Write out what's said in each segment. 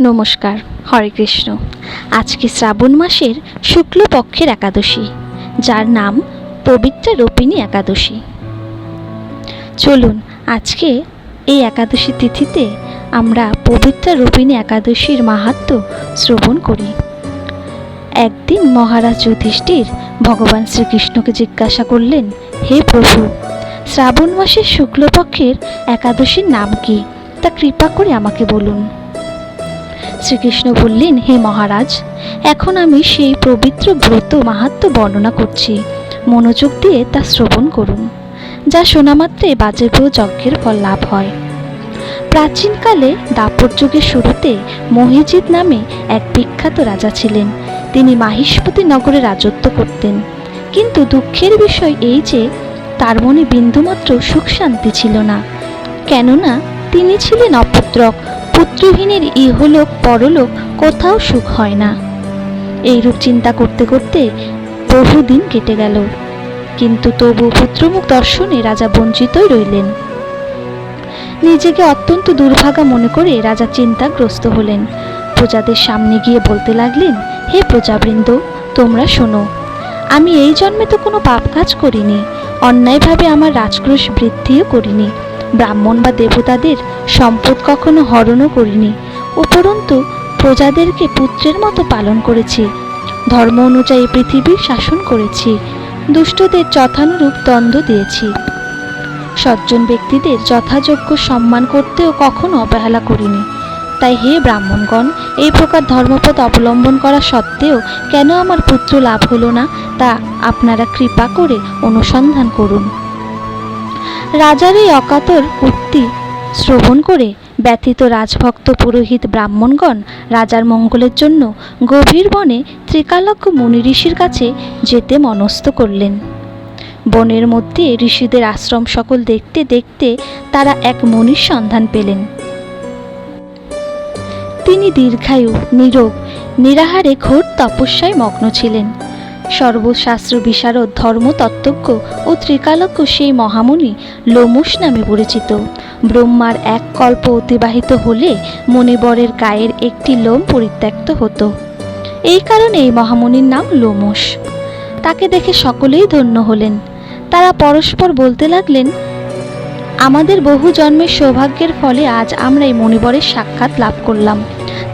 নমস্কার, হরে কৃষ্ণ। আজকে শ্রাবণ মাসের শুক্লপক্ষের একাদশী, যার নাম পবিত্র রোপিণী একাদশী। চলুন, আজকে এই একাদশী তিথিতে আমরা পবিত্র রোপিণী একাদশীর মাহাত্ম শ্রবণ করি। একদিন মহারাজ যুধিষ্ঠির ভগবান শ্রীকৃষ্ণকে জিজ্ঞাসা করলেন, হে প্রভু, শ্রাবণ মাসের শুক্লপক্ষের একাদশীর নাম কি? তা কৃপা করে আমাকে বলুন। শ্রীকৃষ্ণ বললেন, হে মহারাজ, এখন আমি সেই পবিত্র ব্রত মাহাত্ম বর্ণনা করছি। মনোযোগ দিয়ে তা শ্রবণ করুন, যা শোনা মাত্রে বাজেপ্রিয় যজ্ঞের ফল লাভ হয়। প্রাচীনকালে দাপর যুগের শুরুতে মহিজিৎ নামে এক বিখ্যাত রাজা ছিলেন। তিনি মাহিষ্পতি নগরে রাজত্ব করতেন। কিন্তু দুঃখের বিষয় এই যে, তার মনে বিন্দুমাত্র সুখ শান্তি ছিল না। কেননা তিনি ছিলেন অপুত্রক পুত্রহীনের ইহলোক পরলোক কোথাও সুখ হয় না। এইরূপ চিন্তা করতে করতে বহুদিন কেটে গেল। কিন্তু তবু পুত্রমুখ দর্শনে রাজা বঞ্চিতই রইলেন। নিজেকে অত্যন্ত দুর্ভাগা মনে করে রাজা চিন্তাগ্রস্ত হলেন। প্রজাদের সামনে গিয়ে বলতে লাগলেন, হে প্রজাবৃন্দ, তোমরা শোনো, আমি এই জন্মে তো কোনো পাপ কাজ করিনি, অন্যায়ভাবে আমার রাজক্রোশ বৃদ্ধিও করিনি। ব্রাহ্মণ বা দেবতাদের সম্পদ কখনো হরণও করিনি, উপরন্তু প্রজাদেরকে পুত্রের মতো পালন করেছি। ধর্ম অনুযায়ী পৃথিবীর শাসন করেছি, দুষ্টদের যথানুরূপ দ্বন্দ্ব দিয়েছি। সজ্জন ব্যক্তিদের যথাযোগ্য সম্মান করতেও কখনো অবহেলা করিনি। তাই হে ব্রাহ্মণগণ, এই প্রকার ধর্মপথ অবলম্বন করা সত্ত্বেও কেন আমার পুত্র লাভ হলো না, তা আপনারা কৃপা করে অনুসন্ধান করুন। রাজার এই অকাতর উক্তি শ্রবণ করে ব্যথিত রাজভক্ত পুরোহিত ব্রাহ্মণগণ রাজার মঙ্গলের জন্য গভীর বনে ত্রিকালজ্ঞ মুনি ঋষির কাছে যেতে মনস্থ করলেন। বনের মধ্যে ঋষিদের আশ্রম সকল দেখতে দেখতে তারা এক মুনির সন্ধান পেলেন। তিনি দীর্ঘায়ু নীরব নিরাহারে ঘোর তপস্যায় মগ্ন ছিলেন। সর্বশাস্ত্র বিশারদ ধর্মতত্ত্বজ্ঞ ও ত্রিকালজ্ঞ সেই মহামুনি লোমুস নামে পরিচিত। ব্রহ্মার এক কল্প অতিবাহিত হলে মণিবরের গায়ের একটি লোম পরিত্যক্ত হতো। এই কারণে এই মহামুনির নাম লোমস তাকে দেখে সকলেই ধন্য হলেন। তারা পরস্পর বলতে লাগলেন, আমাদের বহু জন্মের সৌভাগ্যের ফলে আজ আমরা এই মণিবরের সাক্ষাৎ লাভ করলাম।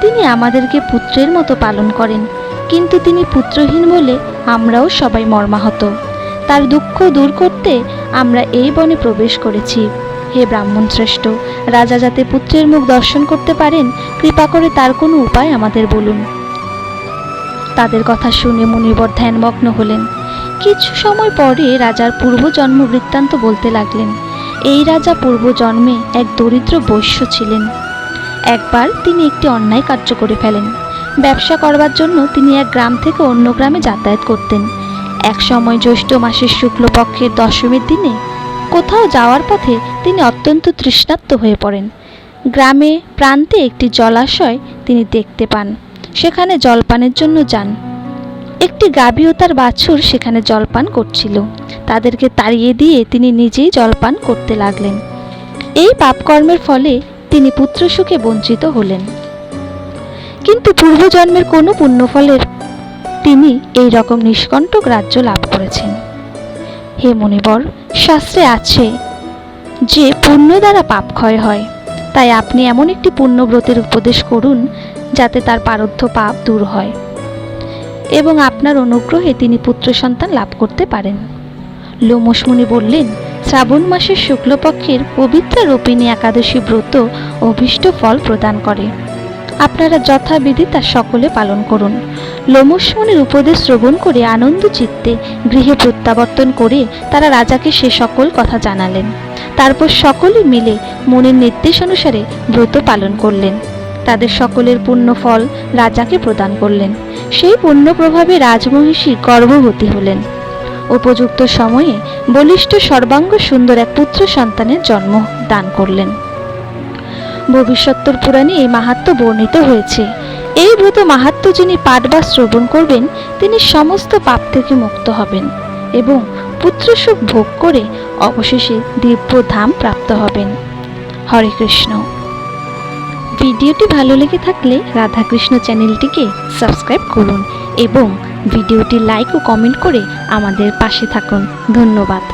তিনি আমাদেরকে পুত্রের মতো পালন করেন, কিন্তু তিনি পুত্রহীন বলে আমরাও সবাই মর্মাহত। তার দুঃখ দূর করতে আমরা এই বনে প্রবেশ করেছি। হে ব্রাহ্মণ শ্রেষ্ঠ, রাজা যাতে পুত্রের মুখ দর্শন করতে পারেন, কৃপা করে তার কোনো উপায় আমাদের বলুন। তাদের কথা শুনে মুনিবর ধ্যানমগ্ন হলেন। কিছু সময় পরে রাজার পূর্বজন্ম বৃত্তান্ত বলতে লাগলেন, এই রাজা পূর্বজন্মে এক দরিদ্র বৈশ্য ছিলেন। একবার তিনি একটি অন্যায় কার্য করে ফেলেন। ব্যবসা করবার জন্য তিনি এক গ্রাম থেকে অন্য গ্রামে যাতায়াত করতেন। এক সময় জ্যৈষ্ঠ মাসের শুক্লপক্ষের দশমীর দিনে কোথাও যাওয়ার পথে তিনি অত্যন্ত তৃষ্ণার্ত হয়ে পড়েন। গ্রামে, প্রান্তে একটি জলাশয় তিনি দেখতে পান। সেখানে জলপানের জন্য যান। একটি গাভী ও তার বাছুর সেখানে জলপান করছিল। তাদেরকে তাড়িয়ে দিয়ে তিনি নিজেই জলপান করতে লাগলেন। এই পাপকর্মের ফলে তিনি পুত্রসুখে বঞ্চিত হলেন। কিন্তু পূর্বজন্মের কোনো পুণ্যফলের তিনি এই রকম নিষ্কণ্টক রাজ্য লাভ করেছেন। হে মনিবর শাস্ত্রে আছে, যে পুণ্য দ্বারা পাপ ক্ষয় হয়, তাই আপনি এমন একটি পুণ্যব্রতের উপদেশ করুন, যাতে তার পারদ্ধ পাপ দূর হয়। এবং আপনার অনুগ্রহে তিনি পুত্র সন্তান লাভ করতে পারেন। লোমসমুনি বললেন শ্রাবণ মাসের শুক্লপক্ষের পবিত্র রূপিণী একাদশী ব্রত অভীষ্ট ফল প্রদান করে। আপনারা যথাবিধি তা সকলে পালন করুন। লোমসমুনির উপদেশ শ্রবণ করে আনন্দ চিত্তে গৃহে প্রত্যাবর্তন করে তারা রাজাকে সে সকল কথা জানালেন। তারপর সকলে মিলে মনের নির্দেশ অনুসারে ব্রত পালন করলেন। তাদের সকলের পুণ্য ফল রাজাকে প্রদান করলেন। সেই পুণ্য প্রভাবে রাজমহিষী গর্ভবতী হলেন। উপযুক্ত সময়ে বলিষ্ঠ সর্বাঙ্গ সুন্দর এক পুত্র সন্তানের জন্ম দান করলেন। ভবিষ্যত্তর পুরাণে এই মাহাত্ম্য বর্ণিত হয়েছে। এই ব্রত মাহাত্ম্য যিনি পাঠ বা শ্রবণ করবেন, তিনি সমস্ত পাপ থেকে মুক্ত হবেন এবং পুত্রসুখ ভোগ করে অবশেষে দিব্য ধাম প্রাপ্ত হবেন। হরে কৃষ্ণ। ভিডিওটি ভালো লেগে থাকলে রাধাকৃষ্ণ চ্যানেলটিকে সাবস্ক্রাইব করুন এবং ভিডিওটি লাইক ও কমেন্ট করে আমাদের পাশে থাকুন। ধন্যবাদ।